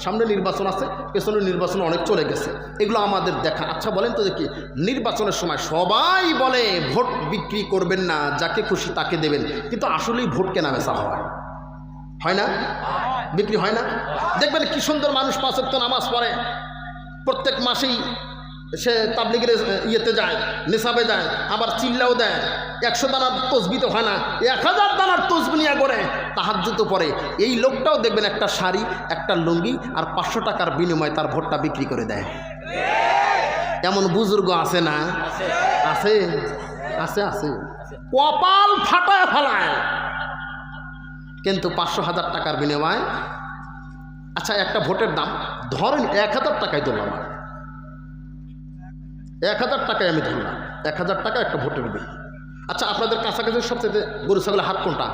সামনে নির্বাচন আছে পেছনে নির্বাচন অনেক চলে গেছে। এগুলো আমাদের দেখা। আচ্ছা বলেন তো দেখি, নির্বাচনের সময় সবাই বলে, ভোট বিক্রি করবেন না, যাকে খুশি তাকে দেবেন। কিন্তু আসলেই ভোট কেনা বেচা হয়। হয় না? বিক্রি হয় না? দেখবেন কি সুন্দর মানুষ পাঁচক্ত নামাজ পড়ে। প্রত্যেক মাসেই সে তাবলিগের ইয়েতে যায়, নেশাবে যায়, আবার চিল্লাও দেয়। একশো দানার তসবিতে হয় না, এক হাজার দানার তসবি নিয়ে করে তাহাজ্জুতো পরে। এই লোকটাও দেখবেন একটা শাড়ি, একটা লুঙ্গি আর পাঁচশো টাকার বিনিময়ে তার ভোটটা বিক্রি করে দেয়। এমন বুজুর্গ আছে না? আছে আছে আছে। কপাল ফাটায় ফেলায়। কিন্তু পাঁচশো হাজার টাকার বিনিময়ে আচ্ছা একটা ভোটের দাম, ধরেন এক হাজার টাকায় আর। এক হাজার টাকায় আমি ধরলাম, এক হাজার টাকা একটা ভোটের বিল। আচ্ছা আপনাদের কাছাকাছি সবচেয়ে গরু, ছাগলের হাট কোনটা?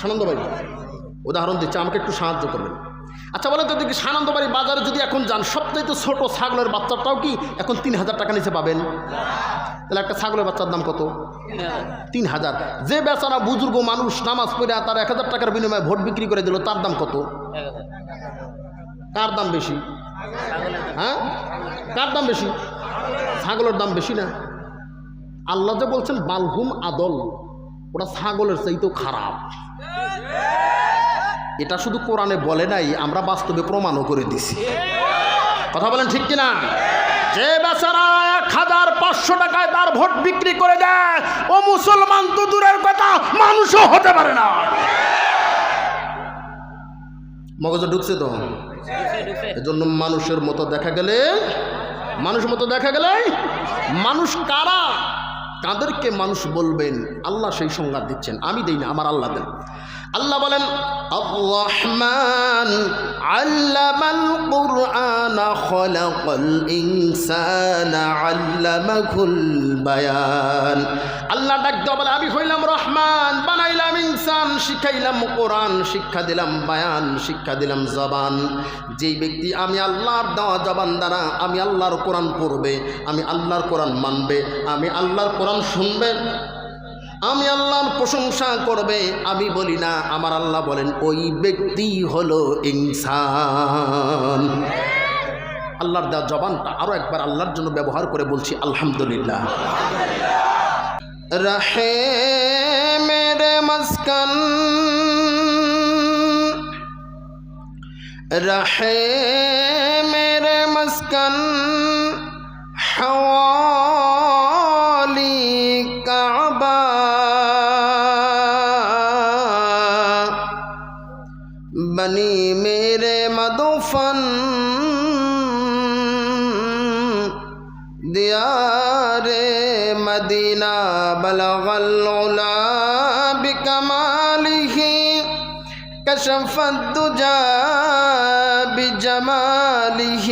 সানন্দবাড়ি উদাহরণ দিচ্ছে, আমাকে একটু সাহায্য করবেন। আচ্ছা বলেন তো দেখি সানন্দবাড়ি বাজারে যদি এখন যান সবচাইতে ছোট ছাগলের বাচ্চাটাও কি এখন তিন হাজার টাকা নিচে পাবেন? তাহলে একটা ছাগলের বাচ্চার দাম কত? তিন হাজার। যে বেচারা বুজুর্গ মানুষ নামাজ পড়ে, তার এক হাজার টাকার বিনিময়ে ভোট বিক্রি করে দিল, তার দাম কত? কার দাম বেশি? হ্যাঁ? কার দাম বেশি? ছাগলের দাম বেশি না? আল্লাহ যে বলছেন, বালহুম আদল ওটা ছাগলের চাইতেও খারাপ। এটা শুধু কোরআনে বলে নাই, আমরা বাস্তবে প্রমাণও করে দিছি। কথা বলেন ঠিক কিনা? যে বেচারা এক হাজার পাঁচশো টাকায় তার ভোট বিক্রি করে দেয়, ও মুসলমান তো দূরের কথা, মানুষও হতে পারে না। মগজে ঢুকছে তো? এজন্য মানুষের মতো দেখা গেলে মানুষ মতো দেখা গেলে, মানুষ কারা? কাদেরকে মানুষ বলবেন আল্লাহ সেই সংজ্ঞা দিচ্ছেন আমি দেই না আমার আল্লাহ দেন। আল্লাহ বলেন রহমান আল্লামাল কুরআন খলাকাল ইনসানা আল্লামাহুল বায়ান। আল্লাহ ডাক বলে, আমি হইলাম রহমান, বানাইলাম ইনসান, শিখাইলাম কোরআন, শিক্ষা দিলাম বায়ান, শিক্ষা দিলাম জবান। যেই ব্যক্তি আমি আল্লাহর দেওয়া জবান দ্বারা, আমি আল্লাহর কোরআন পড়বে, আমি আল্লাহর কোরআন মানবে, আমি আল্লাহর কোরআন শুনবে আমি আল্লাহর প্রশংসা করবে, আমি বলি না, আমার আল্লাহ বলেন, ওই ব্যক্তি হলো ইনসান। আল্লাহর দেওয়া জবানটা আরও একবার আল্লাহর জন্য ব্যবহার করে বলছি, আলহামদুলিল্লাহ। রাহে মেরে মস্কান রাহে মেরে মস্কান كشف الدجى بجماله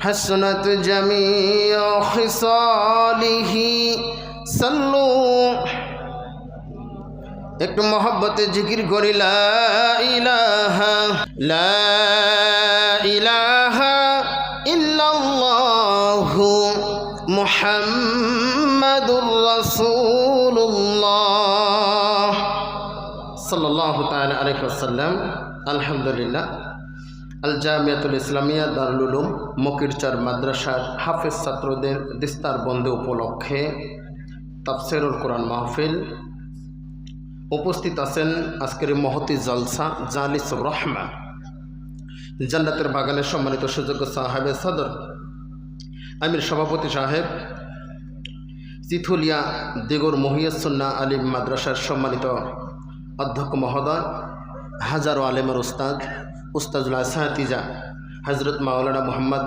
حسنت جميع خصاله صلوا একটু মহব্বতে জিকির করি লা ইলাহা লা ইলাহা ইল্লাল্লাহু মুহাম্মাদুর সাল্লাহ আলহাম আলহামদুলিল্লাহ আল জামিয়াতুল ইসলামিয়া দারুল উলুম মকিরচার মাদ্রাসার হাফেজ ছাত্রদের দিস্তার বন্ধে উপলক্ষে তাফসিরুল কোরআন মাহফিল উপস্থিত আছেন আজকের মহতি জলসা জালিসুর রহমান জান্নাতের বাগানের সম্মানিত সুযোগ্য সাহেবের সদর। আমির সভাপতি সাহেব চিথুলিয়া দিগর মহিয়াসন্না আলিম মাদ্রাসার সম্মানিত অধ্যক্ষ মহোদয়, হাজারো আলেমের উস্তাদ, উস্তাজুল আসাহাতিজা হজরত মাওলানা মোহাম্মদ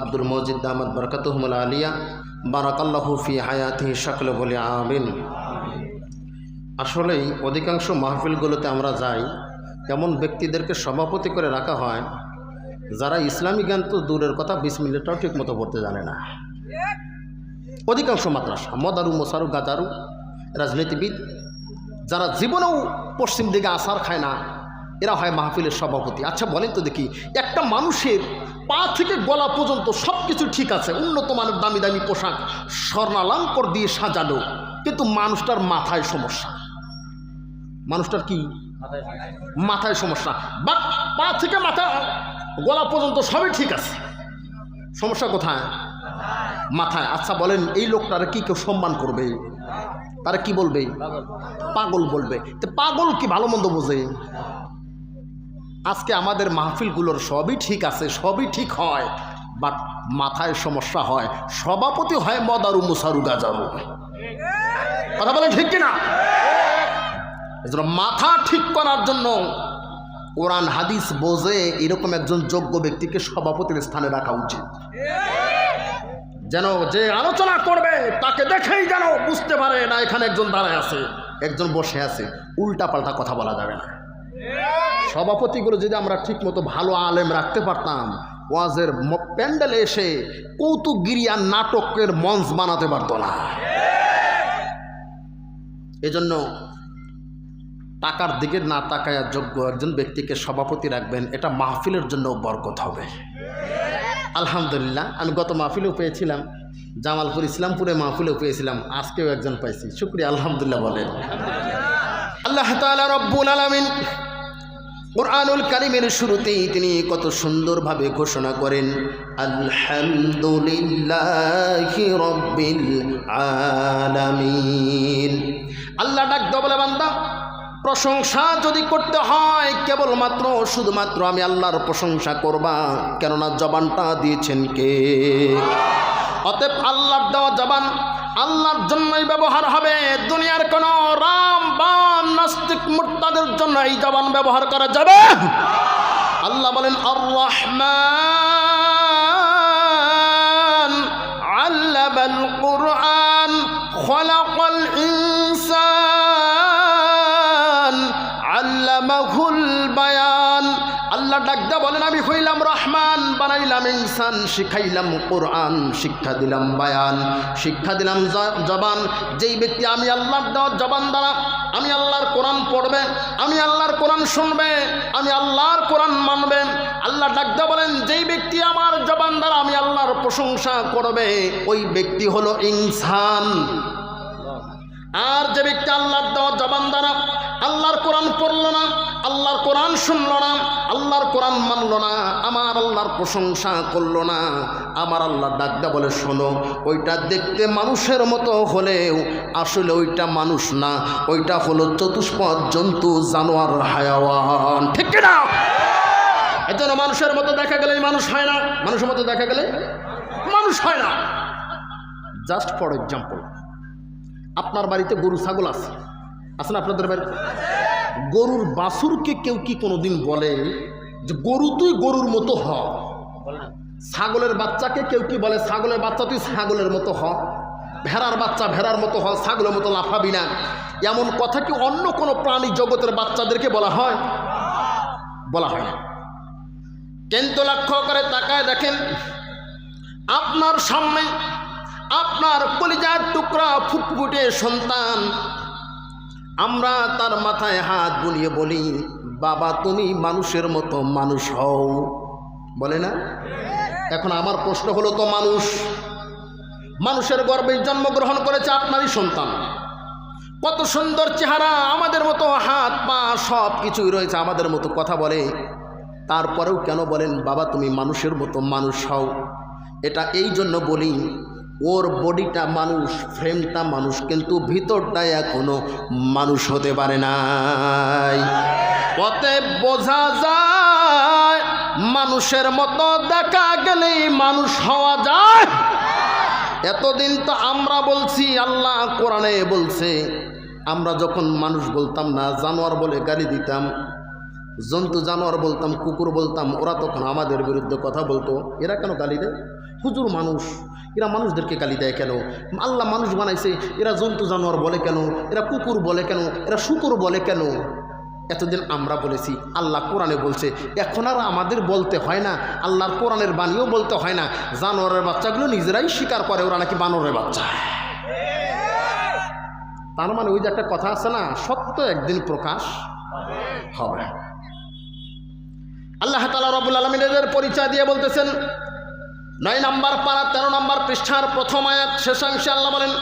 আব্দুল মজিদ দামদ বরকতহমুল আলিয়া, বারাকাল্লাহু ফি হায়াতি সকল বলে, আমিন। আসলেই অধিকাংশ মাহফিলগুলোতে আমরা যাই, এমন ব্যক্তিদেরকে সভাপতি করে রাখা হয়, যারা ইসলামী জ্ঞান তো দূরের কথা বিশ মিনিটটাও ঠিক মতো পড়তে জানে না। অধিকাংশ মাদ্রাসা, মদারু, মোসারু গাজারু রাজনীতিবিদ যারা জীবনেও পশ্চিম দিকে আসার খায় না, এরা হয় মাহফিলের সভাপতি। আচ্ছা বলেন তো দেখি, একটা মানুষের পা থেকে গলা পর্যন্ত সব কিছু ঠিক আছে, উন্নত মানের দামি দামি পোশাক, স্বর্ণালঙ্কর দিয়ে সাজানো, কিন্তু মানুষটার মাথায় সমস্যা। মানুষটার কি? মাথায় সমস্যা। বা, পা থেকে মাথা, গলা পর্যন্ত সবই ঠিক আছে। সমস্যা কোথায়? মাথায়। আচ্ছা বলেন, এই লোকটারে কি কেউ সম্মান করবে? তারা কি বলবে? পাগল বলবে। তো পাগল কি ভালো মন্দ বোঝে? আজকে আমাদের মাহফিলগুলোর সবই ঠিক আছে, সবই ঠিক হয় বাট মাথায় সমস্যা হয়, সভাপতি হয় মদারু মুসারু গাজারু কথা বলেন ঠিক কিনা? মাথা ঠিক করার জন্য কোরআন হাদিস বোঝে এরকম একজন যোগ্য ব্যক্তিকে সভাপতির স্থানে রাখা উচিত। যেন যে আলোচনা করবে, তাকে দেখেই যেন বুঝতে পারে না এখানে একজন দাঁড়ায় আছে, একজন বসে আছে। উল্টা পাল্টা কথা বলা যাবে না। সভাপতিগুলো যদি আমরা ঠিকমতো ভালো আলেম রাখতে পারতাম, ওয়াজের প্যান্ডেলে এসে কৌতুকগিরি আর নাটকের মঞ্চ বানাতে পারতো না। এজন্য টাকার দিকে না তাকায় যোগ্য একজন ব্যক্তিকে সভাপতি রাখবেন, এটা মাহফিলের জন্য বরকত হবে। আলহামদুলিল্লাহ, আমি গত মাহফিলেও পেয়েছিলাম। জামালপুর ইসলামপুরে মাহফিলেও পেয়েছিলাম। আজকেও একজন পাইছি। শুক্রিয়া, আলহামদুলিল্লাহ বলেন। আল্লাহ তাআলা রব্বুল আলামিন কোরআনুল কারিমের শুরুতেই তিনি কত সুন্দরভাবে ঘোষণা করেন, আলহামদুলিল্লাহি রব্বিল আলামিন। আল্লাহ ডাক দাও বলে বান্দা প্রশংসা যদি করতে হয়, কেবলমাত্র, শুধুমাত্র আমি আল্লাহর প্রশংসা করবা। কেননা জবানটা দিয়েছেন কে? অতএব আল্লাহর দেওয়া জবান আল্লাহর জন্যই ব্যবহার হবে। দুনিয়ার কোনো রাম, বাম, নাস্তিক, মুর্তাদের জন্য এই জবান ব্যবহার করা যাবে? আল্লাহ বলেন আল্লাহ আল্লাবাল কুরআন খলাকাল বানাইলাম ইনসান শিখাইলাম কোরআন, শিক্ষা দিলাম বায়ান, শিক্ষা দিলাম জবান। যেই ব্যক্তি আমি আল্লাহর দেওয়া জবান দ্বারা, আমি আল্লাহর কোরআন পড়বে, আমি আল্লাহর কোরআন শুনবে, আমি আল্লাহর কোরআন মানবে, আল্লাহ ডাকদা বলেন, যেই ব্যক্তি আমার জবান দ্বারা আমি আল্লাহর প্রশংসা করবে, ওই ব্যক্তি হলো ইনসান। আর যে ব্যক্তি আল্লাহর দেওয়া জবান দ্বারা আল্লাহর কোরআন পড়ল না, আল্লাহর কোরআন শুনল না, আল্লাহর কোরআন মানল না, আমার আল্লাহর প্রশংসা করল না, আমার আল্লাহ ডাকদা বলে, শোনো, ওইটা দেখতে মানুষের মতো হলেও আসলে ওইটা মানুষ না, ওইটা হলো চতুষ্পদ জন্তু, জানোয়ার, হায়াওয়ান। ঠিক না? এজন্য মানুষের মতো দেখা গেলে মানুষ হয় না, মানুষের মতো দেখা গেলে মানুষ হয় না। জাস্ট ফর এক্সাম্পল আপনার বাড়িতে গরু, ছাগল আছে? আছে না আপনাদের বাড়িতে? গরুর বাছুরকে কেউ কি কোনোদিন বলে যে গরু তুই গরুর মতো হ? ছাগলের বাচ্চাকে কেউ কি বলে, ছাগলের বাচ্চা তুই ছাগলের মতো হ? ভেড়ার বাচ্চা ভেড়ার মতো হ, ছাগলের মতো লাফাবি না। এমন কথা কি অন্য কোনো প্রাণী জগতের বাচ্চাদেরকে বলা হয়? বলা হয় না। কিন্তু লক্ষ্য করে তাকায় দেখেন, আপনার সামনে আপনার কলিজার টুকরা ফুটফুটে সন্তান। আমরা তার মাথায় হাত বুলিয়ে বলি, বাবা, তুমি মানুষের মতো মানুষ হও। বলে না? এখন আমার প্রশ্ন হলো, তো মানুষ, মানুষের গর্বে জন্মগ্রহণ করেছে আপনারই সন্তান। কত সুন্দর চেহারা, আমাদের মতো হাত, পা, সব কিছুই রয়েছে আমাদের মতো। কথা বলে। তারপরেও কেন বলেন, বাবা, তুমি মানুষের মতো মানুষ হও। এটা এই জন্য বলি ওর বডিটা মানুষ ফ্রেমটা মানুষ, কিন্তু ভিতরটা এখনও মানুষ হতে পারে নাই। অতএব বোঝা যায়, মানুষের মতো দেখা গেলেই মানুষ হওয়া যায়। এতদিন তো আমরা বলছি, আল্লাহ কোরআনে বলছে, আমরা যখন মানুষ বলতাম না, জানোয়ার বলে গালি দিতাম জন্তু, জানোয়ার বলতাম, কুকুর বলতাম, ওরা তখন আমাদের বিরুদ্ধে কথা বলতো। এরা কেন গালি দেয়? হুজুর মানুষ, এরা মানুষদেরকে গালি দেয় কেন? আল্লাহ মানুষ বানাইছে, এরা জন্তু, জানোয়ার বলে কেন? এরা কুকুর বলে কেন? এরা শুকুর বলে কেন? এতদিন আমরা বলেছি, আল্লাহ কোরআনে বলছে, এখন আর আমাদের বলতে হয় না, আল্লাহর কোরআনের বাণীও বলতে হয় না। জানোয়ারের বাচ্চাগুলো নিজেরাই স্বীকার করে, ওরা নাকি বানরের বাচ্চা। তার মানে ওই যে একটা কথা আছে না, সত্য একদিন প্রকাশ হবে। আল্লাহ তালা রবুল আলমিনের পরিচয় দিয়ে বলতেছেন, নয় নম্বর পাড়া তেরো নম্বর পৃষ্ঠার প্রথম আয়াত শেষাংশে আল্লাহ বলেন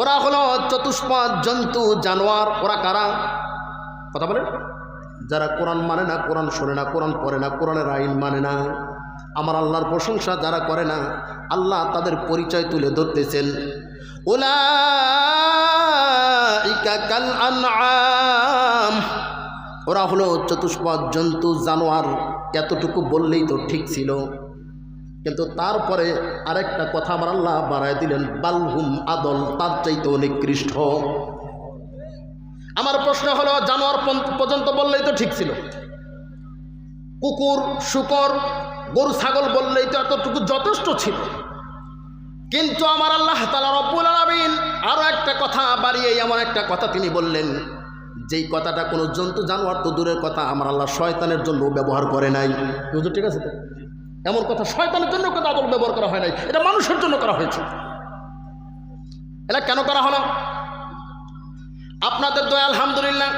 ওরা হলো চতুষ্পদ জন্তু, জানোয়ার। ওরা কারা? কথা বলেন। যারা কোরআন মানে না, কোরআন শোনে না, কোরআন পড়ে না, কোরআনের আইন মানে না। আমার আল্লাহর প্রশংসা যারা করে না, আল্লাহ তাদের পরিচয় তুলে ধরতেছেন। ওলা ওরা হলো চতুষ্পদ জন্তু, জানোয়ার। এতটুকু বললেই তো ঠিক ছিল। কিন্তু তারপরে আরেকটা কথা আমার আল্লাহ বাড়ায় দিলেন বালহুম আদল, তার চাইতে নিকৃষ্ট। আমার প্রশ্ন হলো, জানোয়ার পর্যন্ত বললেই তো ঠিক ছিল। কুকুর, শুকর, গরু, ছাগল বললেই তো এতটুকু যথেষ্ট ছিল। কিন্তু আমার আল্লাহ তালা রব্বুল আলমিন আরও একটা কথা বাড়িয়ে এমন একটা কথা তিনি বললেন, যেই কথাটা কোনো জন্তু জানোয়ার তো দূরের কথা, আমার আল্লাহ শয়তানের জন্য ব্যবহার করে নাই। বুঝলো ঠিক আছে এমন কথা শয়তানের জন্য কথা আদল ব্যবহার করা হয় নাই, এটা মানুষের জন্য করা হয়েছে। এটা কেন করা হলো? আপনাদের দয়া, আলহামদুলিল্লাহ,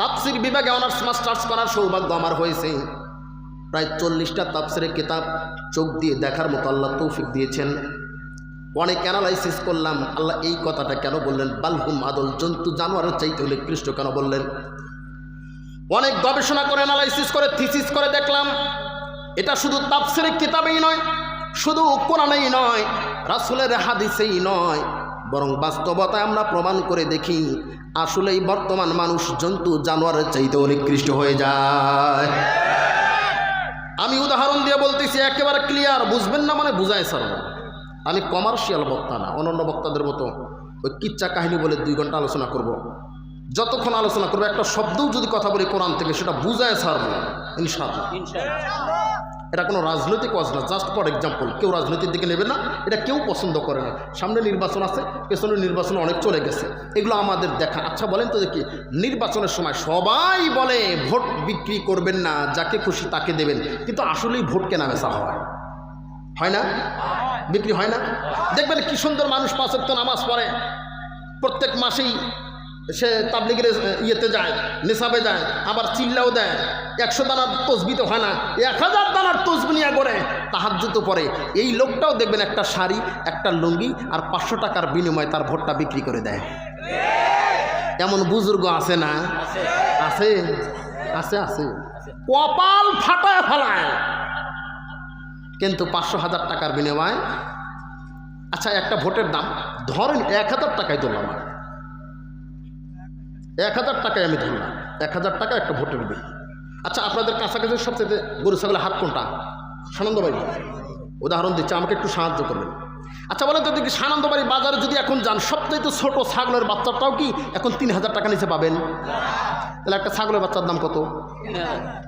তাফসির বিভাগে অনার্স, মাস্টার্স করার সৌভাগ্য আমার হয়েছে। প্রায় চল্লিশটা তাফসিরের কিতাব চোখ দিয়ে দেখার মতো আল্লাহ তৌফিক দিয়েছেন। অনেক অ্যানালাইসিস করলাম, আল্লাহ এই কথাটা কেন বললেন? বালহুম আদল, জন্তু, জানোয়ারের চাইতে হলে কৃষ্ট কেন বললেন? অনেক গবেষণা করে অ্যানালাইসিস করে থিসিস করে দেখলাম, এটা শুধু তাফসিরের কিতাবেই নয়, শুধু কোরআনেই নয়, রাসুলের হাদিসেই নয়, বরং বাস্তবতায় আমরা প্রমাণ করে দেখি, আসলেই বর্তমান মানুষ জন্তু, জানোয়ারের চাইতে নিকৃষ্ট হয়ে যায়। আমি উদাহরণ দিয়ে বলতেছি, একেবারে ক্লিয়ার বুঝবেন না মানে বুঝায় স্যার আমি কমার্শিয়াল বক্তা না অন্যান্য বক্তাদের মতো ওই কিচ্ছা কাহিনী বলে দুই ঘণ্টা আলোচনা করব। যতক্ষণ আলোচনা করব, একটা শব্দও যদি কথা বলি কোরআন থেকে, সেটা বুঝায় ছাড়বো ইনশাআল্লাহ। এটা কোনো রাজনৈতিক ওয়াজ না জাস্ট ফর এক্সাম্পল কেউ রাজনৈতিক দিকে নেবে না, এটা কেউ পছন্দ করে না। সামনে নির্বাচন আছে পেছনে নির্বাচন অনেক চলে গেছে, এগুলো আমাদের দেখা। আচ্ছা বলেন তো দেখি, নির্বাচনের সময় সবাই বলে, ভোট বিক্রি করবেন না, যাকে খুশি তাকে দেবেন। কিন্তু আসলেই ভোট কেনা বেচা হয়। হয় না? বিক্রি হয় না? দেখবেন কি সুন্দর মানুষ পাঁচক্ত নামাজ পড়ে, প্রত্যেক মাসেই সে তাবলিগের ইয়েতে যায়, নেশাবে যায়, আবার চিল্লাও দেয়। একশো দানার তসবি তো হয় না। এক হাজার দানার তসবি নিয়ে করে তাহার জুতো পরে। এই লোকটাও দেখবেন একটা শাড়ি, একটা লুঙ্গি আর পাঁচশো টাকার বিনিময়ে তার ভোটটা বিক্রি করে দেয়। এমন বুজুর্গ আছে না? আছে? আছে আছে। কপাল ফাটায় ফেলায়। কিন্তু পাঁচশো হাজার টাকার বিনিময়ে আচ্ছা একটা ভোটের দাম, ধরেন এক হাজার টাকায় তোলা। এক হাজার টাকায় আমি ধরলাম। এক হাজার টাকা একটা ভোটের বিল। আচ্ছা আপনাদের কাছাকাছি সবচেয়ে গরু ছাগলের হাট কোনটা? সানন্দবাড়ি উদাহরণ দিচ্ছে, আমাকে একটু সাহায্য করবেন। আচ্ছা বলেন তো দেখি সানন্দবাড়ি বাজারে যদি এখন যান সবচেয়ে ছোট ছাগলের বাচ্চাটাও কি এখন তিন হাজার টাকা নিচে পাবেন? তাহলে একটা ছাগলের বাচ্চার দাম কত?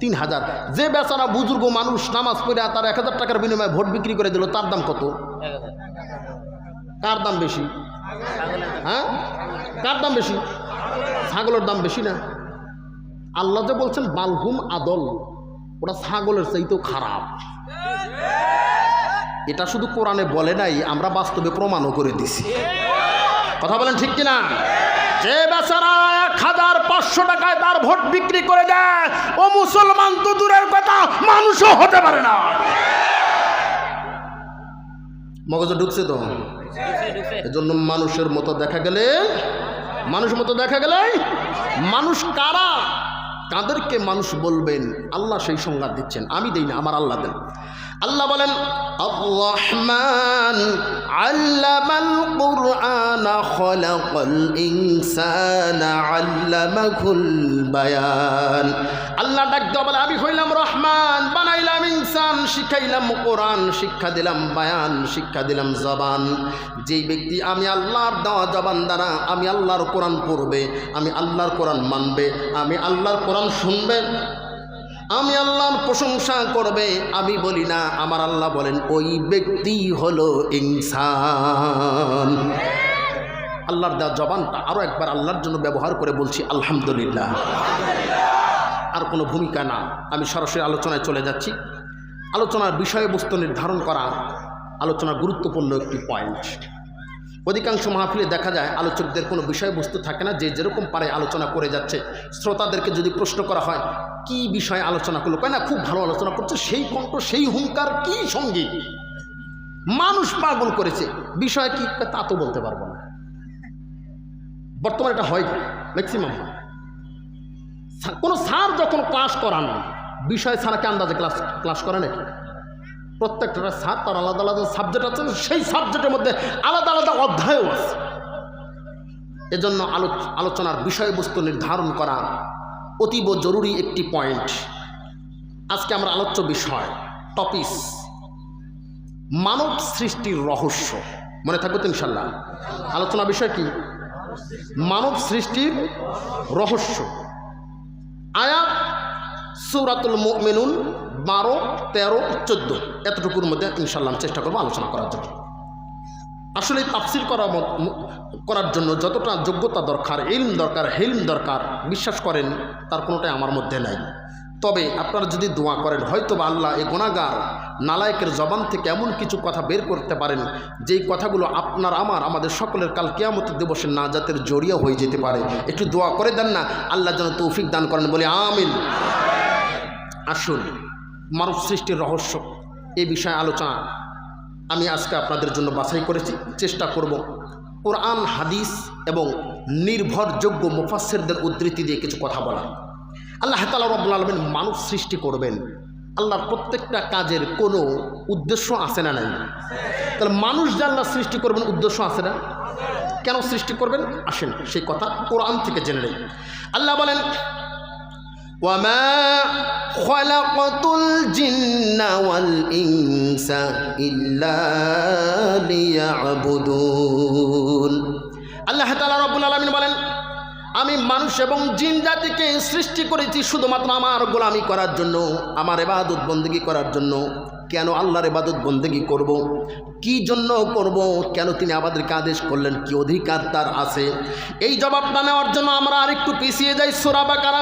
তিন হাজার। যে বেচারা বুজুর্গ মানুষ নামাজ পড়ে, তার এক হাজার টাকার বিনিময়ে ভোট বিক্রি করে দিল, তার দাম কত? কার দাম বেশি? হ্যাঁ? কার দাম বেশি? ছাগলের দাম বেশি না। আল্লাহ যে বলছেন বালহুম আদল। ওরা ছাগলের চাইতেও খারাপ। এটা শুধু কোরআনে বলে নাই আমরা বাস্তবে প্রমাণও করে দিছি। কথা বলেন ঠিক কিনা? যে বেচারা এক হাজার পাঁচশো টাকায় তার ভোট বিক্রি করে দেয় ও মুসলমান তো দূরের কথা মানুষও হতে পারে না। মগজে ঢুকছে তো? এজন্য মানুষের মতো দেখা গেলে মানুষের মতো দেখা গেলে, মানুষ কারা? কাদেরকে মানুষ বলবেন? আল্লাহ সেই সংজ্ঞা দিচ্ছেন। আমি দিই না, আমার আল্লাহ দেন। আল্লাহ বলেন الرحمن علم القرآن خلق الإنسان علمه البيان আল্লাহ ডাক দেওয়া বলে আমি হইলাম রহমান বানাইলাম ইনসান শিখাইলাম কোরআন শিক্ষা দিলাম বায়ান শিক্ষা দিলাম জবান যেই ব্যক্তি আমি আল্লাহর দেওয়া জবান দ্বারা আমি আল্লাহর কোরআন পড়বে আমি আল্লাহর কোরআন মানবে আমি আল্লাহর কোরআন শুনবে আমি আল্লাহর প্রশংসা করবে, আমি বলি না, আমার আল্লাহ বলেন, ওই ব্যক্তি হলো ইনসান। আল্লাহর দেওয়া জবানটা আরও একবার আল্লাহর জন্য ব্যবহার করে বলছি, আলহামদুলিল্লাহ। আর কোনো ভূমিকা না। আমি সরাসরি আলোচনায় চলে যাচ্ছি। আলোচনার বিষয়বস্তু নির্ধারণ করা আলোচনার গুরুত্বপূর্ণ একটি পয়েন্ট অধিকাংশ মাহফিলে দেখা যায় আলোচকদের কোনো বিষয়বস্তু থাকে না, যে যেরকম পারে আলোচনা করে যাচ্ছে। শ্রোতাদেরকে যদি প্রশ্ন করা হয়, কি বিষয়ে আলোচনা করল? কয়, না, খুব ভালো আলোচনা করছে, সেই কণ্ঠ, সেই হুঙ্কার, কি সংগীত মানুষ পাগল করেছে, বিষয় কি? তা তো বলতে পারব না। বর্তমানে এটা হয় ম্যাক্সিমাম কোনো স্যার যখন ক্লাস করান, বিষয় ছাড়াকে আন্দাজে ক্লাস ক্লাস করে নাকি প্রত্যেকটা স্যার তার আলাদা আলাদা সাবজেক্ট আছে, সেই সাবজেক্টের মধ্যে আলাদা আলাদা অধ্যায়ও আছে। এজন্য আলো, আলোচনার বিষয়বস্তু নির্ধারণ করা অতীব জরুরি একটি পয়েন্ট আজকে আমরা আলোচ্য বিষয় টপিস মানব সৃষ্টির রহস্য। মনে থাকবে তো ইনশাল্লাহ? আলোচনা বিষয় কি? মানব সৃষ্টির রহস্য। আয়াত সুরাতুল মেনুন বারো, তেরো, চোদ্দ। এতটুকুর মধ্যে ইনশাল্লাহ চেষ্টা করব আলোচনা করার জন্য। আসলে তাফসিল করা করার জন্য যতটা যোগ্যতা দরকার, ইলম দরকার, হেলম দরকার, বিশ্বাস করেন, তার কোনোটাই আমার মধ্যে নাই। তবে আপনারা যদি দোয়া করেন হয়তো বা আল্লাহ এই গোনাগার নালায়কের জবান থেকে এমন কিছু কথা বের করতে পারেন, যেই কথাগুলো আপনার, আমার, আমাদের সকলের কাল কেয়ামত দিবসের নাজাতের জড়িয়ে হয়ে যেতে পারে। একটু দোয়া করে দেন না, আল্লাহ যেন তৌফিক দান করেন, বলে আমিন। আসুন। মানব সৃষ্টির রহস্য। এই বিষয়ে আলোচনা আমি আজকে আপনাদের জন্য বাছাই করেছি। চেষ্টা করব কোরআন, হাদিস এবং নির্ভরযোগ্য মুফাসসিরদের উদ্ধৃতি দিয়ে কিছু কথা বলা আল্লাহ তালা রব্বুল আলমিন মানুষ সৃষ্টি করবেন। আল্লাহর প্রত্যেকটা কাজের কোনো উদ্দেশ্য আছে না নাই? তাহলে মানুষ যে আল্লাহ সৃষ্টি করবেন, উদ্দেশ্য আছে না? কেন সৃষ্টি করবেন? আসেন সেই কথা কোরআন থেকে জেনে নেই। আল্লাহ বলেন وما خلقت الجن والإنس إلا ليعبدون আল্লাহ তাআলা রব্বুল আলামিন বলেন আমি মানুষ এবং জিন জাতিকে সৃষ্টি করেছি শুধুমাত্র আমার গোলামি করার জন্য আমার এবাদত বন্দেগি করার জন্য কেন আল্লাহর এবাদত বন্দেগি করব। কি জন্য করব কেন তিনি আমাদেরকে আদেশ করলেন কি অধিকার তার আছে এই জবাবটা নেওয়ার জন্য আমরা আরেকটু পিছিয়ে যাই সোরা বাকারা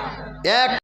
এক